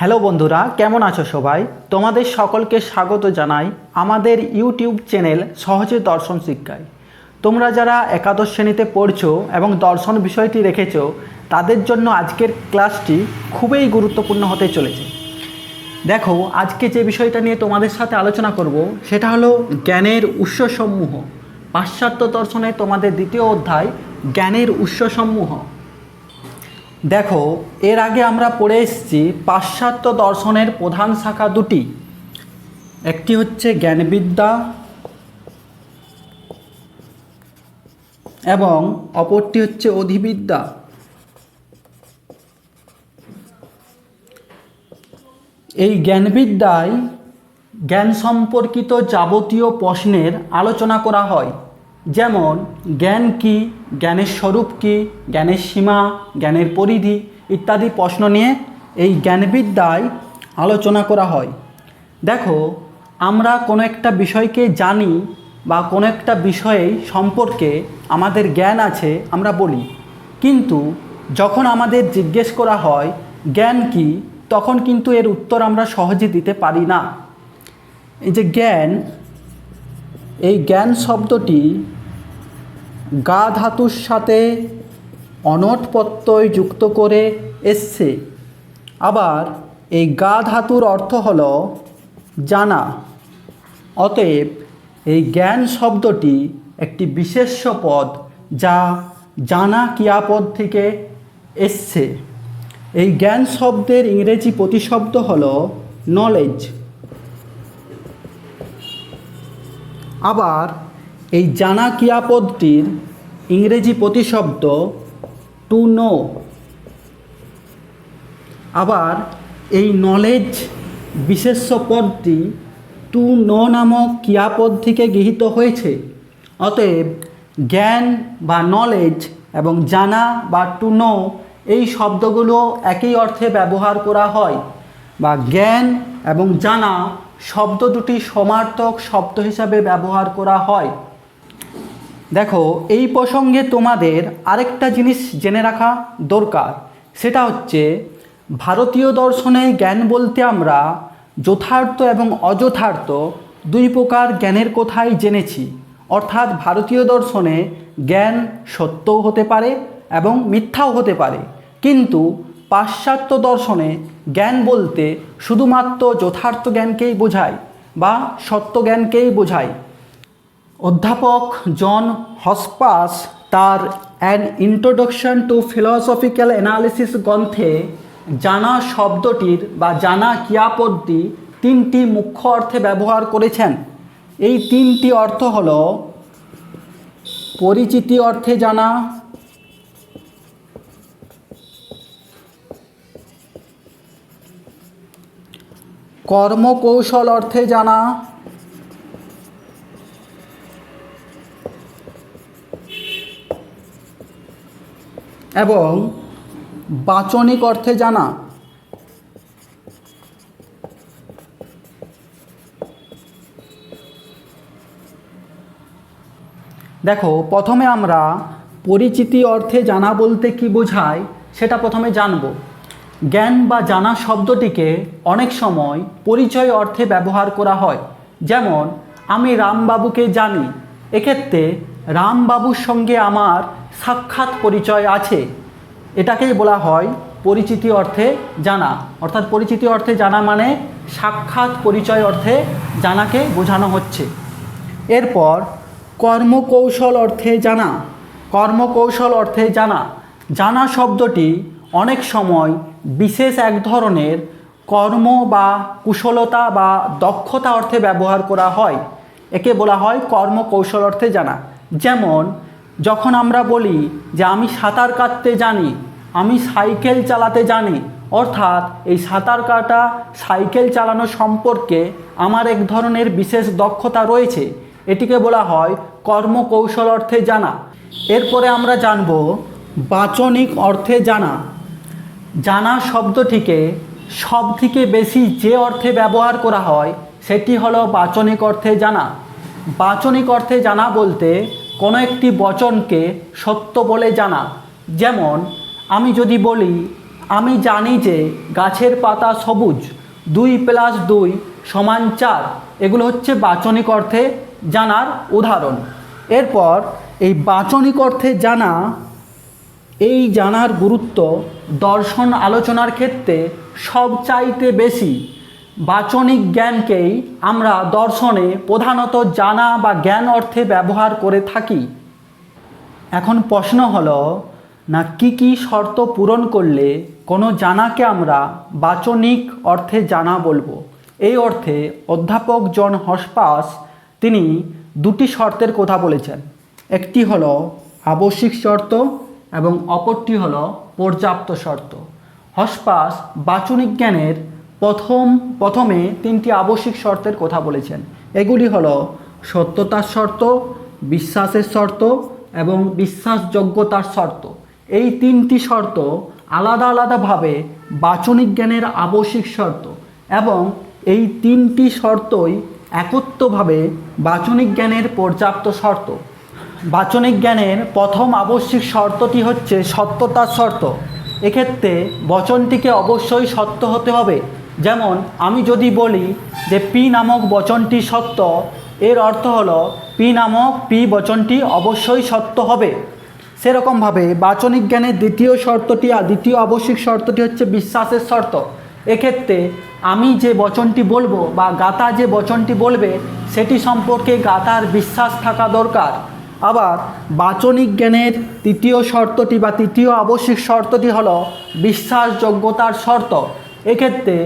Hello বন্ধুরা, কেমন আছো সবাই? তোমাদের সকলকে স্বাগত জানাই আমাদের ইউটিউব চ্যানেল সহজে দর্শন শিক্ষায়। তোমরা যারা একাদশ শ্রেণীতে পড়ছো এবং দর্শন বিষয়টি রেখেছো, তাদের জন্য আজকের ক্লাসটি খুবই গুরুত্বপূর্ণ হতে চলেছে। দেখো, আজকে যে বিষয়টা নিয়ে তোমাদের সাথে আলোচনা করব, সেটা হলো জ্ঞানের উৎসসমূহ। পাশ্চাত্য দর্শনে তোমাদের দ্বিতীয় অধ্যায়, জ্ঞানের উৎসসমূহ। দেখো, এর আগে আমরা পড়ে এসেছি পাশ্চাত্য দর্শনের প্রধান শাখা দুটি। একটি হচ্ছে জ্ঞানবিদ্যা এবং অপরটি হচ্ছে অধিবিদ্যা। এই জ্ঞানবিদ্যায় জ্ঞান সম্পর্কিত যাবতীয় প্রশ্নের আলোচনা করা হয়। যেমন জ্ঞান কি, জ্ঞানের স্বরূপ কি, জ্ঞানের সীমা, জ্ঞানের পরিধি ইত্যাদি প্রশ্ন নিয়ে এই জ্ঞানবিদ্যায় আলোচনা করা হয়। দেখো, আমরা কোনো একটা বিষয়কে জানি বা কোনো একটা বিষয়ে সম্পর্কে আমাদের জ্ঞান আছে, আমরা বলি। কিন্তু যখন আমাদের জিজ্ঞেস করা হয় জ্ঞান কি, তখন কিন্তু এর উত্তর আমরা সহজে দিতে পারি না। এই যে জ্ঞান, এই জ্ঞান শব্দটি গা ধাতুর সাথে অনট প্রত্যয় যুক্ত করে এসছে। আবার এই গা ধাতুর অর্থ হল জানা। অতএব এই জ্ঞান শব্দটি একটি বিশেষ্য পদ যা জানা ক্রিয়াপদ থেকে এসছে। এই জ্ঞান শব্দের ইংরেজি প্রতিশব্দ হল নলেজ আবার এই জানা ক্রিয়াপদটির ইংরেজি প্রতিশব্দ টু নো আবার এই নলেজ বিশেষ্য পদটি টু নো নামক ক্রিয়াপদ থেকে গৃহীত হয়েছে। অতএব জ্ঞান বা নলেজ এবং জানা বা টু নো এই শব্দগুলো একই অর্থে ব্যবহার করা হয় বা জ্ঞান এবং জানা শব্দ দুটি সমার্থক শব্দ হিসাবে ব্যবহার করা হয়। দেখো, এই প্রসঙ্গে তোমাদের আরেকটা জিনিস জেনে রাখা দরকার। সেটা হচ্ছে, ভারতীয় দর্শনে জ্ঞান বলতে আমরা যথার্থ এবং অযথার্থ দুই প্রকার জ্ঞানের কথাই জেনেছি। অর্থাৎ ভারতীয় দর্শনে জ্ঞান সত্যও হতে পারে এবং মিথ্যাও হতে পারে। কিন্তু পাশ্চাত্য দর্শনে জ্ঞান বলতে শুধুমাত্র যথার্থ জ্ঞানকেই বোঝায় বা সত্য জ্ঞানকেই বোঝায়। অধ্যাপক জন হসপাস তার an introduction to philosophical analysis গ্রন্থে জানা শব্দটির বা জানা ক্রিয়াপদটি তিনটি মুখ্য অর্থে ব্যবহার করেছেন। এই তিনটি অর্থ হল পরিচিতি অর্থে জানা, কর্মকৌশল অর্থে জানা এবং বাচনিক অর্থে জানা। দেখো, প্রথমে আমরা পরিচিতি অর্থে জানা বলতে কি বোঝায় সেটা প্রথমে জানব। জ্ঞান বা জানা শব্দটিকে অনেক সময় পরিচয় অর্থে ব্যবহার করা হয়। যেমন, আমি রামবাবুকে জানি, এক্ষেত্রে রামবাবুর সঙ্গে আমার সাক্ষাৎ পরিচয় আছে। এটাকেই বলা হয় পরিচিতি অর্থে জানা। অর্থাৎ পরিচিতি অর্থে জানা মানে সাক্ষাৎ পরিচয় অর্থে জানাকে বোঝানো হচ্ছে। এরপর কর্মকৌশল অর্থে জানা। কর্মকৌশল অর্থে জানা। জানা শব্দটি অনেক সময় বিশেষ এক ধরনের কর্ম বা কুশলতা বা দক্ষতা অর্থে ব্যবহার করা হয়। একে বলা হয় কর্মকৌশল অর্থে জানা। যেমন যখন আমরা বলি যে আমি সাঁতার কাটতে জানি, আমি সাইকেল চালাতে জানি, অর্থাৎ এই সাঁতার কাটা, সাইকেল চালানো সম্পর্কে আমার এক ধরনের বিশেষ দক্ষতা রয়েছে। এটিকে বলা হয় কর্মকৌশল অর্থে জানা। এরপরে আমরা জানব বাচনিক অর্থে জানা। জানা শব্দটিকে সব থেকে বেশি যে অর্থে ব্যবহার করা হয়, সেটি হলো বাচনিক অর্থে জানা। বাচনিক অর্থে জানা বলতে কোনো একটি বচনকে সত্য বলে জানা। যেমন, আমি যদি বলি, আমি জানি যে গাছের পাতা সবুজ, দুই প্লাস দুই সমান চার, এগুলো হচ্ছে বাচনিক অর্থে জানার উদাহরণ। এরপর, এই বাচনিক অর্থে জানা, এই জানার গুরুত্ব দর্শন আলোচনার ক্ষেত্রে সবচাইতে বেশি। বাচনিক জ্ঞানকেই আমরা দর্শনে প্রধানত জানা বা জ্ঞান অর্থে ব্যবহার করে থাকি। এখন প্রশ্ন হলো, না কি কি শর্ত পূরণ করলে কোনো জানাকে আমরা বাচনিক অর্থে জানা বলব? এই অর্থে অধ্যাপক জন হসপাস তিনি দুটি শর্তের কথা বলেছেন। একটি হলো আবশ্যিক শর্ত এবং অপরটি হলো পর্যাপ্ত শর্ত। হসপাস বাচনিক জ্ঞানের প্রথম, প্রথমে তিনটি আবশ্যিক শর্তের কথা বলেছেন। এগুলি হলো সত্যতার শর্ত, বিশ্বাসের শর্ত এবং বিশ্বাসযোগ্যতার শর্ত। এই তিনটি শর্ত আলাদা আলাদাভাবে বাচনিক জ্ঞানের আবশ্যিক শর্ত এবং এই তিনটি শর্তই একত্রভাবে বাচনিক জ্ঞানের পর্যাপ্ত শর্ত। বাচনিক জ্ঞানের প্রথম আবশ্যিক শর্তটি হচ্ছে সত্যতার শর্ত। এক্ষেত্রে বচনটিকে অবশ্যই সত্য হতে হবে। যেমন, আমি যদি বলি যে পি নামক বচনটি সত্য, এর অর্থ হলো পি নামক পি বচনটি অবশ্যই সত্য হবে। সেরকমভাবে বাচনিক জ্ঞানের দ্বিতীয় শর্তটি আর দ্বিতীয় আবশ্যিক শর্তটি হচ্ছে বিশ্বাসের শর্ত। এক্ষেত্রে আমি যে বচনটি বলব বা গাতা যে বচনটি বলবে, সেটি সম্পর্কে গাতার বিশ্বাস থাকা দরকার। আবার বাচনিক জ্ঞানের তৃতীয় শর্তটি বা তৃতীয় আবশ্যিক শর্তটি হলো বিশ্বাসযোগ্যতার শর্ত। এক্ষেত্রে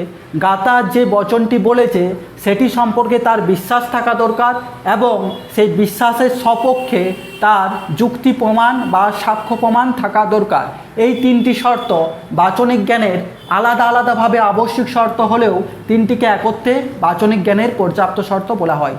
গাতা যে বচনটি বলেছে, সেটি সম্পর্কে তার বিশ্বাস থাকা দরকার এবং সেই বিশ্বাসের সপক্ষে তার যুক্তি প্রমাণ বা সাক্ষ্য প্রমাণ থাকা দরকার। এই তিনটি শর্ত বাচনিক জ্ঞানের আলাদা আলাদাভাবে আবশ্যিক শর্ত হলেও তিনটিকে একত্রে বাচনিক জ্ঞানের পর্যাপ্ত শর্ত বলা হয়।